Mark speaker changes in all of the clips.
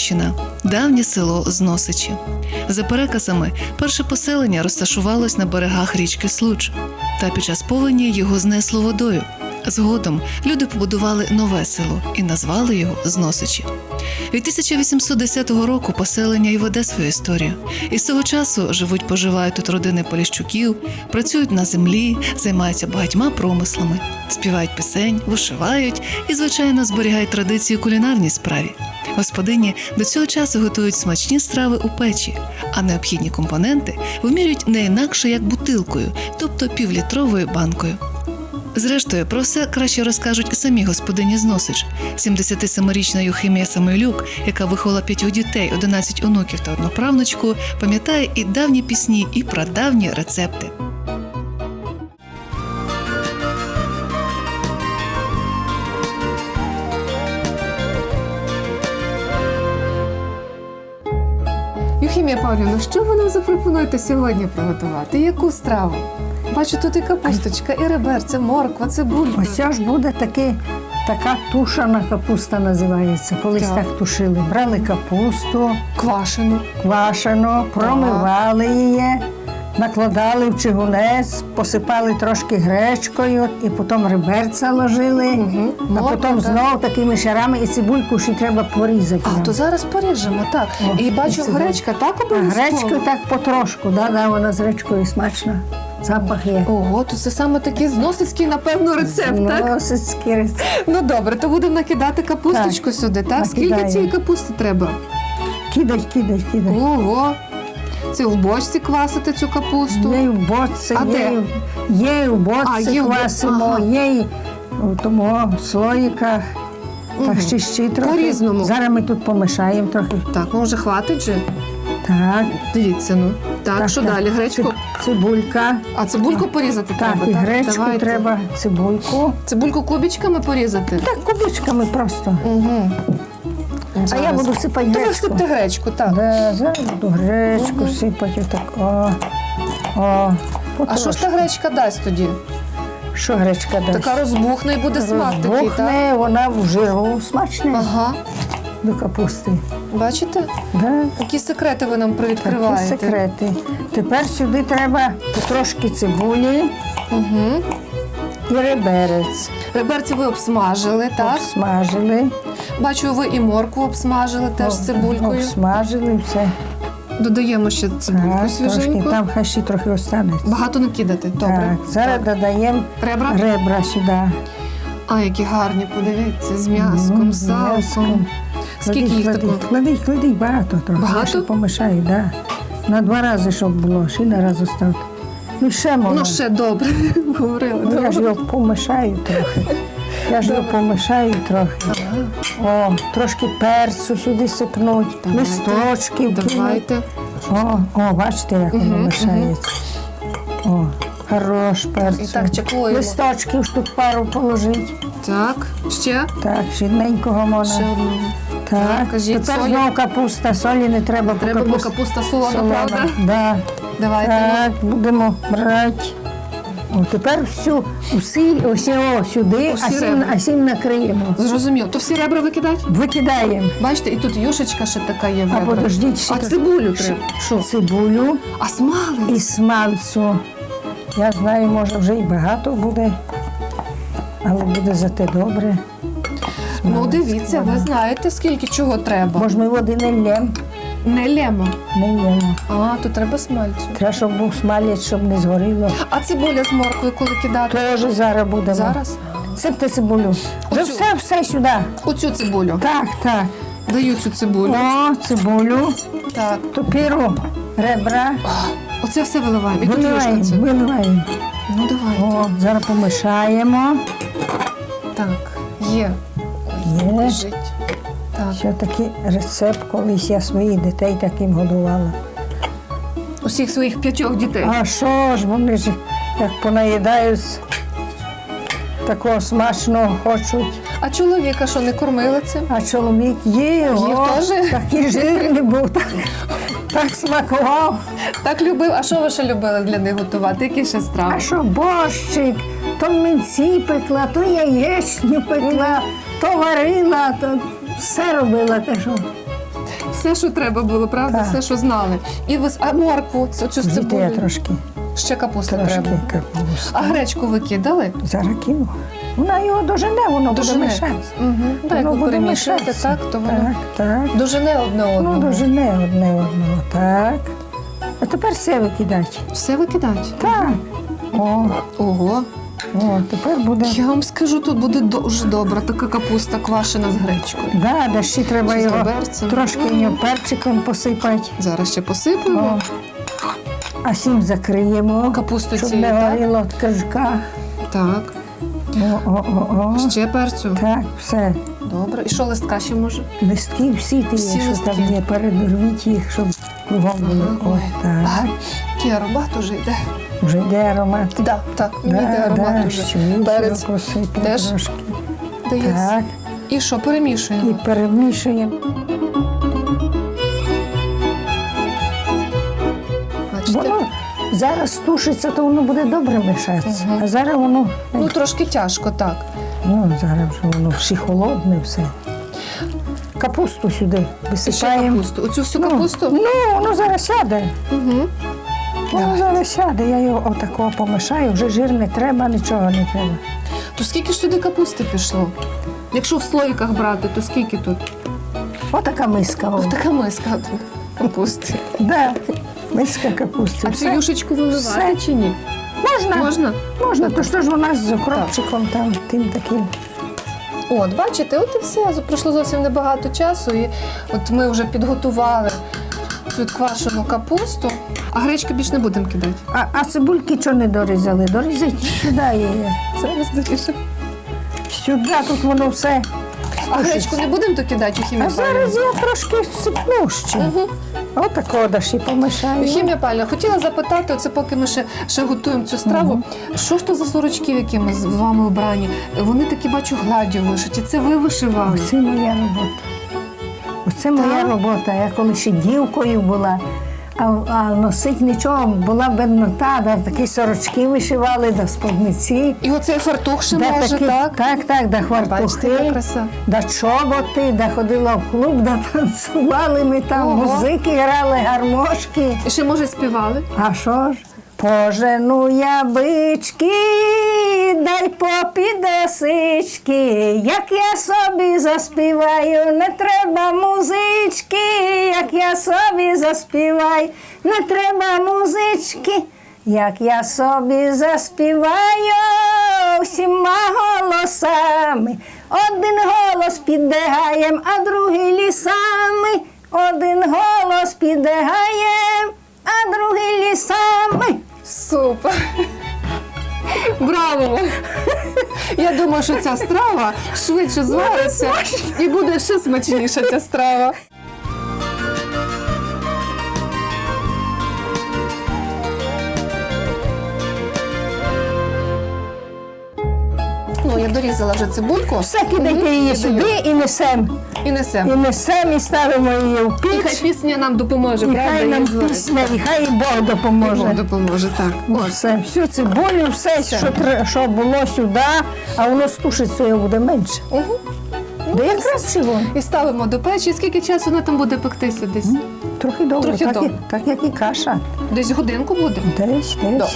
Speaker 1: Рівненщина, давнє село Зносичі. За переказами, перше поселення розташувалось на берегах річки Случ, та під час повені його знесло водою. Згодом люди побудували нове село і назвали його Зносичі. Від 1810 року поселення і веде свою історію. І з того часу живуть, поживають тут родини Поліщуків, працюють на землі, займаються багатьма промислами, співають пісень, вишивають і, звичайно, зберігають традиції кулінарній справі. Господині до цього часу готують смачні страви у печі, а необхідні компоненти вимірюють не інакше як бутилкою, тобто півлітровою банкою. Зрештою, про все краще розкажуть самі господині Зносич. 77-річна Юхимія Самойлюк, яка виховала п'ятьох дітей, 11 онуків та одну правнучку, пам'ятає і давні пісні, і прадавні рецепти.
Speaker 2: Юхімія ну що ви нам запропонуєте сьогодні приготувати? Яку страву? Бачу, тут і капусточка, і реберця, морква, цибулька.
Speaker 3: Ось це ж буде таке, така тушана капуста називається. Колись
Speaker 2: Так.
Speaker 3: так, тушили. Брали капусту,
Speaker 2: квашену.
Speaker 3: квашену, промивали її, накладали в чигунець, посипали трошки гречкою і потім реберця ложили,
Speaker 2: Мгм.
Speaker 3: а потім знову такими шарами і цибульку ще треба порізати.
Speaker 2: А то зараз поріжемо, так.
Speaker 3: О,
Speaker 2: і бачу,
Speaker 3: і
Speaker 2: гречка так обов'язково?
Speaker 3: гречкою так потрошку, да, да, вона з гречкою смачна. Запах є.
Speaker 2: Ого, то це саме такий зносицький, напевно, рецепт, так?
Speaker 3: Носицький рецепт.
Speaker 2: Ну добре, то будемо накидати капусточку сюди, так? Скільки цієї капусти треба?
Speaker 3: Кидай, кидай, кидай.
Speaker 2: Ого. Це в бочці квасити цю капусту.
Speaker 3: Є і в боці,
Speaker 2: А де?
Speaker 3: є, і- є і в
Speaker 2: А, є в бо-
Speaker 3: квасимо,
Speaker 2: ага.
Speaker 3: є і в тому слоїках. Так ще ще трохи.
Speaker 2: По-різному.
Speaker 3: Зараз ми тут помішаємо трохи.
Speaker 2: Так, може хватить же?
Speaker 3: Так.
Speaker 2: Дивіться, ну. Так, що далі? Гречку?
Speaker 3: Циб- Цибулька.
Speaker 2: А цибульку порізати
Speaker 3: Так,
Speaker 2: треба,
Speaker 3: і
Speaker 2: так?
Speaker 3: гречку
Speaker 2: Давайте.
Speaker 3: треба, цибульку.
Speaker 2: Цибульку кубічками порізати?
Speaker 3: Так, кубичками просто.
Speaker 2: Угу.
Speaker 3: А я буду сипати
Speaker 2: То ви
Speaker 3: гречку.
Speaker 2: всипте гречку, так.
Speaker 3: Да, зараз буду гречку сипати отак. О, о,
Speaker 2: А що ж та гречка дасть тоді?
Speaker 3: Що гречка дасть?
Speaker 2: Така розбухне і буде смак такий, так?
Speaker 3: Розбухне, вона в жиру смачне
Speaker 2: Ага.
Speaker 3: до капусти.
Speaker 2: Бачите?
Speaker 3: Да.
Speaker 2: Які секрети ви нам
Speaker 3: Такі
Speaker 2: привідкриваєте?
Speaker 3: секрети. Тепер сюди треба трошки цибулі
Speaker 2: Угу.
Speaker 3: і реберець.
Speaker 2: Реберці ви обсмажили, так?
Speaker 3: Обсмажили.
Speaker 2: Бачу, ви і моркву обсмажили теж з цибулькою.
Speaker 3: Обсмажили все.
Speaker 2: Додаємо ще цибульку
Speaker 3: Так, трошки,
Speaker 2: свіженьку.
Speaker 3: там хай ще трохи останеться.
Speaker 2: Багато не кидати, добре.
Speaker 3: Так, зараз додаємо
Speaker 2: Ребра?
Speaker 3: ребра сюди.
Speaker 2: А, які гарні, подивіться, з м'яском,
Speaker 3: Мгм,
Speaker 2: з салком. Скільки їх
Speaker 3: клади,
Speaker 2: такого?
Speaker 3: Клади, клади, багато трохи.
Speaker 2: Багато?
Speaker 3: Ще помішаю, да. На два рази, щоб було, ще на раз оставити. Ну, ще можна.
Speaker 2: Ну, ще добре. Говорили.
Speaker 3: Ну, я ж
Speaker 2: добре.
Speaker 3: його помішаю трохи. Я ж його помішаю трохи. О, трошки перцю сюди сипнуть, листочків.
Speaker 2: Давайте.
Speaker 3: О, о, бачите, як воно мішається. О, хорош перцю.
Speaker 2: І так чеклуємо.
Speaker 3: Листочків штук пару положить.
Speaker 2: Так, ще?
Speaker 3: Так, жидненького можна.
Speaker 2: Ще одного.
Speaker 3: Так,
Speaker 2: кажіть,
Speaker 3: тепер
Speaker 2: солі?
Speaker 3: знову капуста, солі не треба, бо
Speaker 2: Треба, бо
Speaker 3: капуста
Speaker 2: солона,
Speaker 3: солона.
Speaker 2: правда?
Speaker 3: Да.
Speaker 2: Давайте.
Speaker 3: Так, будемо брати. О, тепер всю, усі, ось о, сюди,
Speaker 2: Усі
Speaker 3: а сім,
Speaker 2: ребра.
Speaker 3: а сім накриємо.
Speaker 2: Зрозуміло. То всі ребра викидати?
Speaker 3: Викидаємо.
Speaker 2: Бачите, і тут юшечка ще така є в
Speaker 3: А
Speaker 2: ребрах.
Speaker 3: подождіть, ще
Speaker 2: А
Speaker 3: тут-
Speaker 2: цибулю треба. Що?
Speaker 3: Цибулю
Speaker 2: А смали?
Speaker 3: і смальцю. Я знаю, може вже і багато буде, але буде зате добре.
Speaker 2: Ну, дивіться, ви знаєте, скільки чого треба.
Speaker 3: Може, ми води не лємо,
Speaker 2: Не лємо.
Speaker 3: не лємо.
Speaker 2: А, то треба смальцю.
Speaker 3: Треба, щоб був смалець, щоб не згоріло.
Speaker 2: А цибуля з морквою коли кидати?
Speaker 3: Теж зараз будемо.
Speaker 2: Зараз?
Speaker 3: Сипте цибулю. Вже
Speaker 2: Оцю?
Speaker 3: все, все сюди.
Speaker 2: Оцю цибулю.
Speaker 3: Так, так.
Speaker 2: Даю цю цибулю.
Speaker 3: О, цибулю,
Speaker 2: Так.
Speaker 3: топіру, ребра.
Speaker 2: Оце все виливаємо. І тут юшка
Speaker 3: Виливаємо, виливаємо.
Speaker 2: Ну давайте.
Speaker 3: О, зараз помішаємо.
Speaker 2: Так, є.
Speaker 3: Є.
Speaker 2: Лежить. Так.
Speaker 3: Ще такий рецепт, колись я своїх дітей таким годувала.
Speaker 2: Усіх своїх п'ятьох дітей.
Speaker 3: А що ж, вони ж як понаїдаються, такого смачного хочуть.
Speaker 2: А чоловіка що не кормили цим?
Speaker 3: А чоловік їв,
Speaker 2: Їв теж?
Speaker 3: такий жирний був, так, так смакував.
Speaker 2: Так любив. А що ви ще любили для них готувати? Які ще страви?
Speaker 3: А що борщик, то млинці пекла, то яєчню пекла, то варила, то все робила те, що
Speaker 2: Все, що треба було, правда?
Speaker 3: Так.
Speaker 2: Все, що знали. І ви, а моркву, цю, цю
Speaker 3: Звідти я трошки,
Speaker 2: Ще капусту
Speaker 3: трошки
Speaker 2: треба.
Speaker 3: капусту.
Speaker 2: А гречку ви кидали?
Speaker 3: Зараз кину. Вона його дожене, воно
Speaker 2: Дожене.
Speaker 3: буде мешатися.
Speaker 2: Угу. Так, як
Speaker 3: Воно
Speaker 2: ви
Speaker 3: буде
Speaker 2: перемішуєте,
Speaker 3: мешатися.
Speaker 2: так, то воно
Speaker 3: Так, так.
Speaker 2: дожене одне одного.
Speaker 3: Ну, дожене одне одного. Так. А тепер все викидати.
Speaker 2: Все викидати?
Speaker 3: Так. О,
Speaker 2: Ого.
Speaker 3: О, тепер буде.
Speaker 2: Я вам скажу, тут буде дуже добра така капуста квашена з гречкою.
Speaker 3: Да, да ще треба
Speaker 2: з
Speaker 3: його
Speaker 2: реберцем.
Speaker 3: трошки його перчиком посипати.
Speaker 2: Зараз ще посипемо.
Speaker 3: О. А сім закриємо,
Speaker 2: Капусту
Speaker 3: щоб
Speaker 2: цієї,
Speaker 3: не
Speaker 2: так?
Speaker 3: горіло від кажка.
Speaker 2: Так.
Speaker 3: О, о, о, о.
Speaker 2: Ще перцю.
Speaker 3: Так, все.
Speaker 2: Добре. І що листка ще може?
Speaker 3: Листки всі ті,
Speaker 2: Всі
Speaker 3: що
Speaker 2: листки.
Speaker 3: там є, передорвіть їх, щоб кругом було.
Speaker 2: Ага.
Speaker 3: О, так.
Speaker 2: Який аромат уже йде.
Speaker 3: Вже йде аромат.
Speaker 2: Да, так, мені йде аромат
Speaker 3: да,
Speaker 2: уже.
Speaker 3: ще
Speaker 2: Перець теж
Speaker 3: трошки.
Speaker 2: дається.
Speaker 3: Так,
Speaker 2: І що, перемішуємо?
Speaker 3: і
Speaker 2: перемішуємо? Бачите?
Speaker 3: Воно зараз тушиться, то воно буде добре мішатися.
Speaker 2: Мгм.
Speaker 3: А зараз воно,
Speaker 2: Ну, трошки тяжко, так.
Speaker 3: ну, зараз вже воно всі холодне все. Капусту сюди
Speaker 2: ще
Speaker 3: висипаємо.
Speaker 2: капусту. Оцю всю
Speaker 3: Ну. Ну, воно зараз сяде.
Speaker 2: Угу.
Speaker 3: Воно зараз сяде. Я його отако помішаю, вже жир не треба, нічого не треба.
Speaker 2: То скільки ж сюди капусти пішло? Якщо в слоїках брати, то скільки тут?
Speaker 3: Отака миска. о.
Speaker 2: Така миска тут капусти.
Speaker 3: Да. Миска капусти.
Speaker 2: А
Speaker 3: Все.
Speaker 2: цю юшечку виливати чи ні?
Speaker 3: Можна, можна,
Speaker 2: Можна?
Speaker 3: то що ж вона з укропчиком там, тим таким.
Speaker 2: От, бачите, от і все. Пройшло зовсім небагато часу, і от ми вже підготували цю квашену капусту, а гречки більш не будемо кидати.
Speaker 3: А, а цибульки чого не дорізали? Дорізать сюди її.
Speaker 2: Зараз доріжемо.
Speaker 3: Сюди тут воно все.
Speaker 2: А гречку не будемо то кидати у хімію?
Speaker 3: А зараз я трошки сипну ще.
Speaker 2: Угу.
Speaker 3: Отако даш і помішаю.
Speaker 2: Хімія Павлівна, хотіла запитати, оце поки ми ще, ще готуємо цю страву. Що ж то за сорочки, які ми з вами обрані? Вони такі, бачу, гладдю вишиті. Це ви вишивали?
Speaker 3: Оце моя робота. Оце моя робота. Я коли ще дівкою була, а, а носить нічого, була беднота, да, такі сорочки вишивали, да сподниці.
Speaker 2: І оцей фартух ще
Speaker 3: Да,
Speaker 2: може,
Speaker 3: такі-
Speaker 2: так?
Speaker 3: так, так, да хвартухи, да чоботи, да ходила в клуб, да танцювали ми там,
Speaker 2: Ого.
Speaker 3: музики грали, гармошки.
Speaker 2: І ще, може, співали?
Speaker 3: А що ж? Пожену я бички, дай попі досички, як я собі заспіваю, не треба музички, як я собі заспіваю, не треба музички, як я собі заспіваю всіма голосами. Один голос піде гаєм, а другий лісами. Один голос піде гаєм, а другий лісами.
Speaker 2: Супер! Браво! Я думаю, що ця страва швидше звариться і буде ще смачніша ця страва. Дорізала вже цибульку.
Speaker 3: Все кидайте її сюди і несемо.
Speaker 2: І несемо.
Speaker 3: І несемо, і ставимо її в
Speaker 2: І хай пісня нам допоможе,
Speaker 3: І
Speaker 2: правда?
Speaker 3: хай нам пісня, і хай і Бог
Speaker 2: Бог
Speaker 3: допоможе.
Speaker 2: допоможе, так.
Speaker 3: О, Все, всю цибулю, все, Що, тре- що було сюди, а воно стушиться буде менше.
Speaker 2: Угу.
Speaker 3: Да якраз чого?
Speaker 2: І ставимо до печі. Скільки часу вона там буде пектися десь?
Speaker 3: Трохи довго,
Speaker 2: Трохи
Speaker 3: так,
Speaker 2: довго.
Speaker 3: І, так як і каша.
Speaker 2: Десь годинку буде?
Speaker 3: Десь,
Speaker 2: Добре.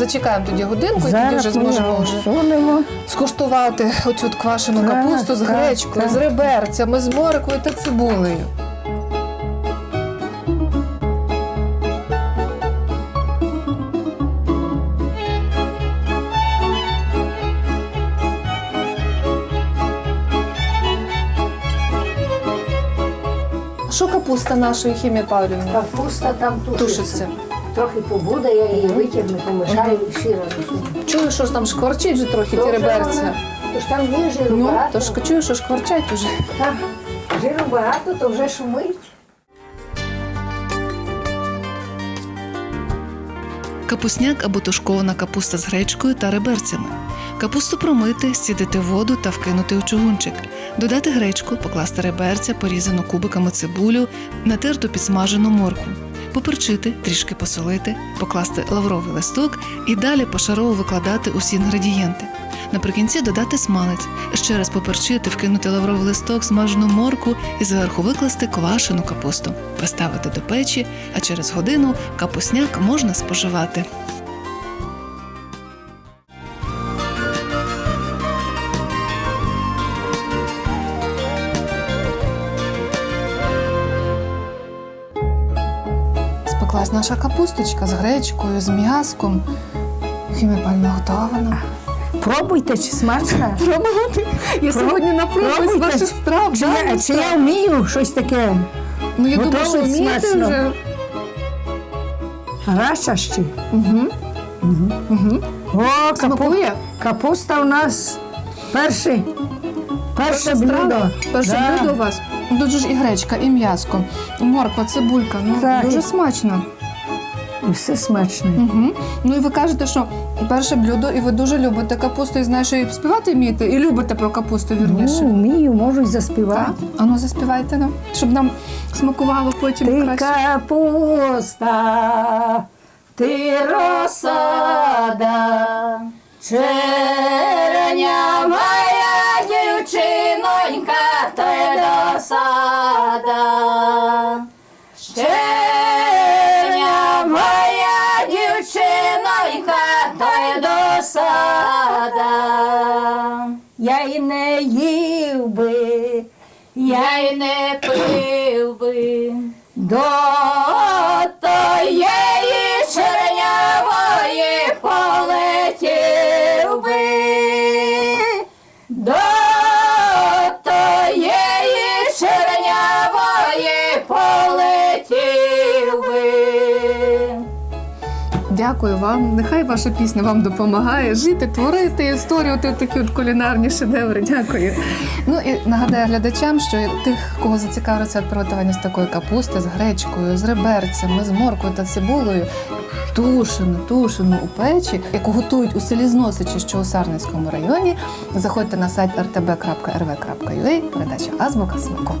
Speaker 2: Зачекаємо тоді годинку, і тоді
Speaker 3: Зараз
Speaker 2: вже
Speaker 3: ми
Speaker 2: зможемо
Speaker 3: його
Speaker 2: вже скуштувати оцю от квашену
Speaker 3: Так,
Speaker 2: капусту з
Speaker 3: так,
Speaker 2: гречкою,
Speaker 3: так.
Speaker 2: з реберцями, з морквою та цибулею. Що капуста нашої хімія Павлівна?
Speaker 3: Капуста там
Speaker 2: Тушиться.
Speaker 3: Трохи побуде, я її витягну, помішаю і ще раз.
Speaker 2: Чую, що ж там шкварчить вже трохи ті реберця.
Speaker 3: Тож там є жиру
Speaker 2: Ну,
Speaker 3: багато.
Speaker 2: то ж чую, що шкварчать уже.
Speaker 3: Так, жиру багато, то вже шумить.
Speaker 1: Капусняк або тушкована капуста з гречкою та реберцями. Капусту промити, сідати воду та вкинути у чугунчик. Додати гречку, покласти реберця, порізану кубиками цибулю, натерту підсмажену моркву. Поперчити, трішки посолити, покласти лавровий листок і далі пошарово викладати усі інгредієнти. Наприкінці додати смалець, ще раз поперчити, вкинути лавровий листок, смажену морку і зверху викласти квашену капусту, поставити до печі, а через годину капусняк можна споживати.
Speaker 2: Спеклась наша капусточка з гречкою, з м'яском. Хіміпальна готова.
Speaker 3: Пробуйте, чи смачно.
Speaker 2: Пробувати? Я сьогодні напробуюсь
Speaker 3: Пробуйте.
Speaker 2: ваших страв.
Speaker 3: Чи
Speaker 2: да,
Speaker 3: я, чи я вмію щось таке?
Speaker 2: Ну, я думаю,
Speaker 3: Готовий
Speaker 2: що вмієте
Speaker 3: смачно.
Speaker 2: вже.
Speaker 3: Раша ще.
Speaker 2: Угу. Угу.
Speaker 3: О, капу...
Speaker 2: Смакує?
Speaker 3: капуста у нас перше, перше блюдо.
Speaker 2: Перше
Speaker 3: Да.
Speaker 2: блюдо у вас. Тут же ж і гречка, і м'яско, морква, цибулька. Ну,
Speaker 3: Так,
Speaker 2: дуже смачно.
Speaker 3: І все смачне.
Speaker 2: Угу. Ну і ви кажете, що перше блюдо, і ви дуже любите капусту, і знаєш, що і співати вмієте, і любите про капусту вірніше.
Speaker 3: Ну, вмію, можу й заспівати.
Speaker 2: Так? А ну заспівайте нам, щоб нам смакувало потім
Speaker 3: Ти
Speaker 2: краще.
Speaker 3: капуста, ти розсада, до
Speaker 2: вам. Нехай ваша пісня вам допомагає жити, творити і створювати такі от кулінарні шедеври. Дякую. Ну і нагадаю глядачам, що тих, кого зацікавив рецепт приготування з такої капусти, з гречкою, з реберцями, з моркою та цибулею. Тушену, тушену у печі, яку готують у селі Зносичі, що у Сарненському районі. Заходьте на сайт rtb.rv.ua, передача Азбука смаку.